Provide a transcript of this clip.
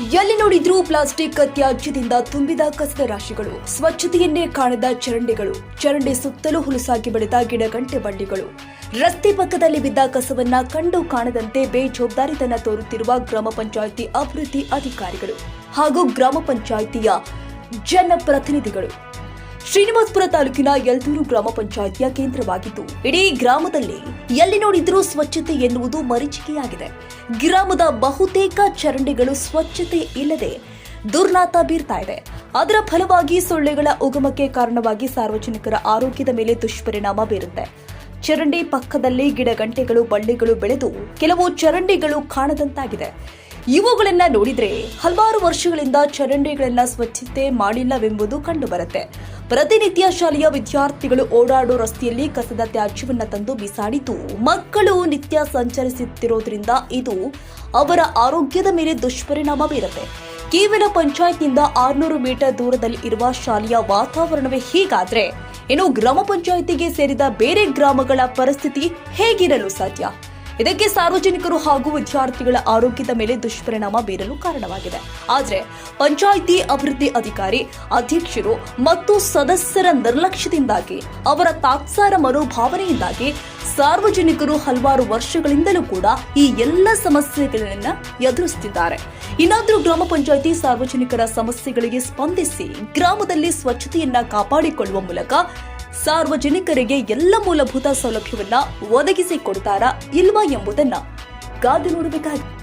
ಎಲ್ಲಿ ನೋಡಿದ್ರೂ ಪ್ಲಾಸ್ಟಿಕ್ ತ್ಯಾಜ್ಯದಿಂದ ತುಂಬಿದ ಕಸದ ರಾಶಿಗಳು, ಸ್ವಚ್ಛತೆಯನ್ನೇ ಕಾಣದ ಚರಂಡಿಗಳು, ಚರಂಡಿ ಸುತ್ತಲೂ ಹುಲುಸಾಗಿ ಬೆಳೆದ ಗಿಡಗಂಟೆ ಬಂಡಿಗಳು. ರಸ್ತೆ ಪಕ್ಕದಲ್ಲಿ ಬಿದ್ದ ಕಸವನ್ನ ಕಂಡು ಕಾಣದಂತೆ ಬೇಜವಾಬ್ದಾರಿತನ ತೋರುತ್ತಿರುವ ಗ್ರಾಮ ಪಂಚಾಯಿತಿ ಅಭಿವೃದ್ಧಿ ಅಧಿಕಾರಿಗಳು ಹಾಗೂ ಗ್ರಾಮ ಪಂಚಾಯಿತಿಯ ಜನಪ್ರತಿನಿಧಿಗಳು. ಶ್ರೀನಿವಾಸಪುರ ತಾಲೂಕಿನ ಯಲ್ದೂರು ಗ್ರಾಮ ಪಂಚಾಯಿತಿಯ ಕೇಂದ್ರವಾಗಿದ್ದು, ಇಡೀ ಗ್ರಾಮದಲ್ಲಿ ಎಲ್ಲಿ ನೋಡಿದ್ರೂ ಸ್ವಚ್ಛತೆ ಎನ್ನುವುದು ಮರೀಚಿಕೆಯಾಗಿದೆ. ಗ್ರಾಮದ ಬಹುತೇಕ ಚರಂಡಿಗಳು ಸ್ವಚ್ಛತೆ ಇಲ್ಲದೆ ದುರ್ನಾತ ಬೀರ್ತಾ ಇದೆ. ಅದರ ಫಲವಾಗಿ ಸೊಳ್ಳೆಗಳ ಉಗಮಕ್ಕೆ ಕಾರಣವಾಗಿ ಸಾರ್ವಜನಿಕರ ಆರೋಗ್ಯದ ಮೇಲೆ ದುಷ್ಪರಿಣಾಮ ಬೀರುತ್ತೆ. ಚರಂಡಿ ಪಕ್ಕದಲ್ಲಿ ಗಿಡಗಂಟೆಗಳು, ಬಳ್ಳಿಗಳು ಬೆಳೆದು ಕೆಲವು ಚರಂಡಿಗಳು ಕಾಣದಂತಾಗಿದೆ. ಇವುಗಳನ್ನ ನೋಡಿದ್ರೆ ಹಲವಾರು ವರ್ಷಗಳಿಂದ ಚರಂಡಿಗಳನ್ನ ಸ್ವಚ್ಛತೆ ಮಾಡಿಲ್ಲವೆಂಬುದು ಕಂಡುಬರುತ್ತೆ. ಪ್ರತಿನಿತ್ಯ ಶಾಲೆಯ ವಿದ್ಯಾರ್ಥಿಗಳು ಓಡಾಡೋ ರಸ್ತೆಯಲ್ಲಿ ಕಸದ ತ್ಯಾಜ್ಯವನ್ನ ತಂದು ಬಿಸಾಡಿದ್ದು, ಮಕ್ಕಳು ನಿತ್ಯ ಸಂಚರಿಸುತ್ತಿರೋದ್ರಿಂದ ಇದು ಅವರ ಆರೋಗ್ಯದ ಮೇಲೆ ದುಷ್ಪರಿಣಾಮ ಬೀರುತ್ತೆ. ಕೇವಲ ಪಂಚಾಯತ್ನಿಂದ ಆರ್ನೂರು ಮೀಟರ್ ದೂರದಲ್ಲಿ ಇರುವ ಶಾಲೆಯ ವಾತಾವರಣವೇ ಹೀಗಾದ್ರೆ, ಇನ್ನು ಗ್ರಾಮ ಪಂಚಾಯಿತಿಗೆ ಸೇರಿದ ಬೇರೆ ಗ್ರಾಮಗಳ ಪರಿಸ್ಥಿತಿ ಹೇಗಿರಲು ಸಾಧ್ಯ? ಇದಕ್ಕೆ ಸಾರ್ವಜನಿಕರು ಹಾಗೂ ವಿದ್ಯಾರ್ಥಿಗಳ ಆರೋಗ್ಯದ ಮೇಲೆ ದುಷ್ಪರಿಣಾಮ ಬೀರಲು ಕಾರಣವಾಗಿದೆ. ಆದರೆ ಪಂಚಾಯಿತಿ ಅಭಿವೃದ್ಧಿ ಅಧಿಕಾರಿ ಅಧ್ಯಕ್ಷರು ಮತ್ತು ಸದಸ್ಯರ ನಿರ್ಲಕ್ಷ್ಯದಿಂದಾಗಿ, ಅವರ ತಾತ್ಸಾರ ಮನೋಭಾವನೆಯಿಂದಾಗಿ ಸಾರ್ವಜನಿಕರು ಹಲವಾರು ವರ್ಷಗಳಿಂದಲೂ ಕೂಡ ಈ ಎಲ್ಲ ಸಮಸ್ಯೆಗಳನ್ನ ಎದುರಿಸುತ್ತಿದ್ದಾರೆ ಇನ್ನಾದರೂ ಗ್ರಾಮ ಪಂಚಾಯಿತಿ ಸಾರ್ವಜನಿಕರ ಸಮಸ್ಯೆಗಳಿಗೆ ಸ್ಪಂದಿಸಿ ಗ್ರಾಮದಲ್ಲಿ ಸ್ವಚ್ಛತೆಯನ್ನ ಕಾಪಾಡಿಕೊಳ್ಳುವ ಮೂಲಕ ಸಾರ್ವಜನಿಕರಿಗೆ ಎಲ್ಲ ಮೂಲಭೂತ ಸೌಲಭ್ಯವನ್ನ ಒದಗಿಸಿಕೊಡ್ತಾರಾ ಇಲ್ವಾ ಎಂಬುದನ್ನ ಕಾದು ನೋಡಬೇಕಾಗಿದೆ.